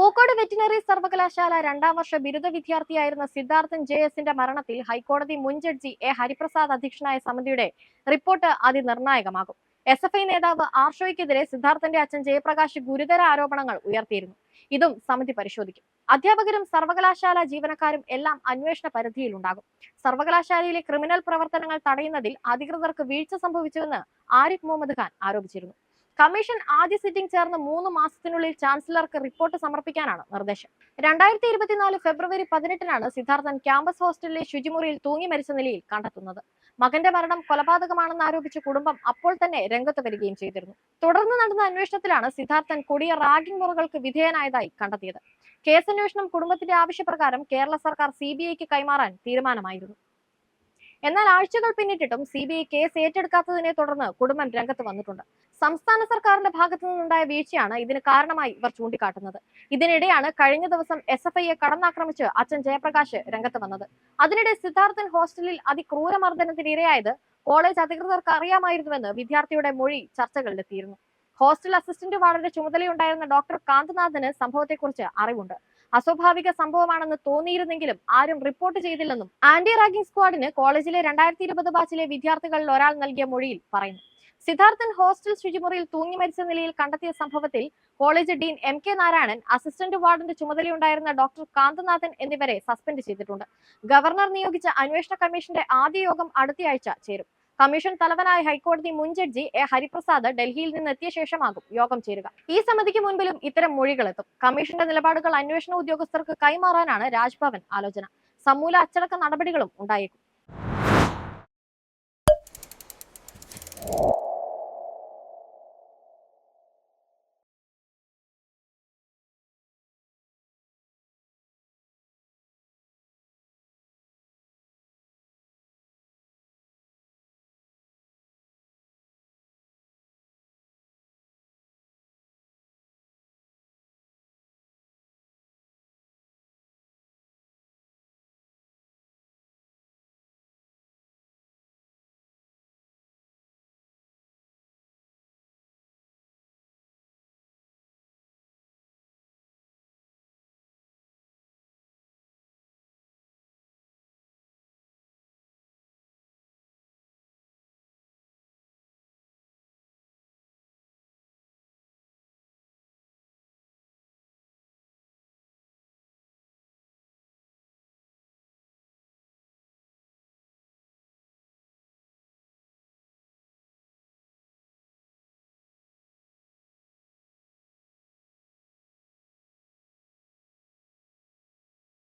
Pookode veterinary സർവകലാശാല രണ്ടാം വർഷ ബിരുദ വിദ്യാർത്ഥിയായിരുന്ന സിദ്ധാർത്ഥൻ ജെ എസിന്റെ മരണത്തിൽ ഹൈക്കോടതി മുൻ ജഡ്ജി എ ഹരിപ്രസാദ് അധ്യക്ഷനായ സമിതിയുടെ റിപ്പോർട്ട് അതിനിർണായകമാകും. എസ് എഫ് ഐ നേതാവ് ആർഷോയ്ക്കെതിരെ സിദ്ധാർത്ഥന്റെ അച്ഛൻ ജയപ്രകാശ് ഗുരുതര ആരോപണങ്ങൾ ഉയർത്തിയിരുന്നു. ഇതും സമിതി പരിശോധിക്കും. അധ്യാപകരും സർവകലാശാല ജീവനക്കാരും എല്ലാം അന്വേഷണ പരിധിയിലുണ്ടാകും. സർവകലാശാലയിലെ ക്രിമിനൽ പ്രവർത്തനങ്ങൾ തടയുന്നതിൽ അധികൃതർക്ക് വീഴ്ച സംഭവിച്ചുവെന്ന് ആരിഫ് മുഹമ്മദ് ഖാൻ ആരോപിച്ചിരുന്നു. കമ്മീഷൻ ആദ്യ സിറ്റിംഗ് ചേർന്ന് മൂന്ന് മാസത്തിനുള്ളിൽ ചാൻസലർക്ക് റിപ്പോർട്ട് സമർപ്പിക്കാനാണ് നിർദ്ദേശം. രണ്ടായിരത്തി ഇരുപത്തിനാല് ഫെബ്രുവരി പതിനെട്ടിനാണ് സിദ്ധാർത്ഥൻ ക്യാമ്പസ് ഹോസ്റ്റലിലെ ശുചിമുറിയിൽ തൂങ്ങി മരിച്ച നിലയിൽ കണ്ടെത്തുന്നത്. മകന്റെ മരണം കൊലപാതകമാണെന്ന് ആരോപിച്ച് കുടുംബം അപ്പോൾ തന്നെ രംഗത്ത് വരികയും ചെയ്തിരുന്നു. തുടർന്ന് നടന്ന അന്വേഷണത്തിലാണ് സിദ്ധാർത്ഥൻ കൊടിയ റാഗിംഗ് മുറകൾക്ക് വിധേയനായതായി കണ്ടെത്തിയത്. കേസന്വേഷണം കുടുംബത്തിന്റെ ആവശ്യപ്രകാരം കേരള സർക്കാർ സി കൈമാറാൻ തീരുമാനമായിരുന്നു. എന്നാൽ ആഴ്ചകൾ പിന്നിട്ടിട്ടും സി ബി ഐ കേസ് ഏറ്റെടുക്കാത്തതിനെ തുടർന്ന് കുടുംബം രംഗത്ത് വന്നിട്ടുണ്ട്. സംസ്ഥാന സർക്കാരിന്റെ ഭാഗത്തു നിന്നുണ്ടായ വീഴ്ചയാണ് ഇതിന് കാരണമായി ഇവർ ചൂണ്ടിക്കാട്ടുന്നത്. ഇതിനിടെയാണ് കഴിഞ്ഞ ദിവസം എസ് എഫ് ഐയെ കടന്നാക്രമിച്ച് അച്ഛൻ ജയപ്രകാശ് രംഗത്ത് വന്നത്. അതിനിടെ സിദ്ധാർത്ഥൻ ഹോസ്റ്റലിൽ അതിക്രൂരമർദ്ദനത്തിന് ഇരയായത് കോളേജ് അധികൃതർക്ക് അറിയാമായിരുന്നുവെന്ന് വിദ്യാർത്ഥിയുടെ മൊഴി ചർച്ചകളിലെത്തിയിരുന്നു. ഹോസ്റ്റൽ അസിസ്റ്റന്റ് വാർഡിന്റെ ചുമതലയുണ്ടായിരുന്ന ഡോക്ടർ കാന്തനാഥന് സംഭവത്തെക്കുറിച്ച് അറിവുണ്ട്. അസ്വാഭാവിക സംഭവമാണെന്ന് തോന്നിയിരുന്നെങ്കിലും ആരും റിപ്പോർട്ട് ചെയ്തില്ലെന്നും ആന്റി റാഗിംഗ് സ്ക്വാഡിന് കോളേജിലെ രണ്ടായിരത്തി ഇരുപത് ബാച്ചിലെ വിദ്യാർത്ഥികളിൽ ഒരാൾ നൽകിയ മൊഴിയിൽ പറയുന്നു. സിദ്ധാർത്ഥൻ ഹോസ്റ്റൽ ശുചിമുറിയിൽ തൂങ്ങി മരിച്ച നിലയിൽ കണ്ടെത്തിയ സംഭവത്തിൽ college dean M K Narayanan assistant വാർഡിന്റെ ചുമതലയുണ്ടായിരുന്ന ഡോക്ടർ കാന്തനാഥൻ എന്നിവരെ സസ്പെൻഡ് ചെയ്തിട്ടുണ്ട്. ഗവർണർ നിയോഗിച്ച അന്വേഷണ കമ്മീഷന്റെ ആദ്യ യോഗം അടുത്തയാഴ്ച ചേരും. കമ്മീഷൻ തലവനായ ഹൈക്കോടതി മുൻ ജഡ്ജി എ. ഹരിപ്രസാദ് ഡൽഹിയിൽ നിന്ന് എത്തിയ ശേഷമാകും യോഗം ചേരുക. ഈ സമിതിക്ക് മുൻപിലും ഇത്തരം മൊഴികളെത്തും. കമ്മീഷന്റെ നിലപാടുകൾ അന്വേഷണ ഉദ്യോഗസ്ഥർക്ക് കൈമാറാനാണ് രാജ്ഭവൻ ആലോചന. സമൂല അച്ചടക്ക നടപടികളും ഉണ്ടായേക്കും.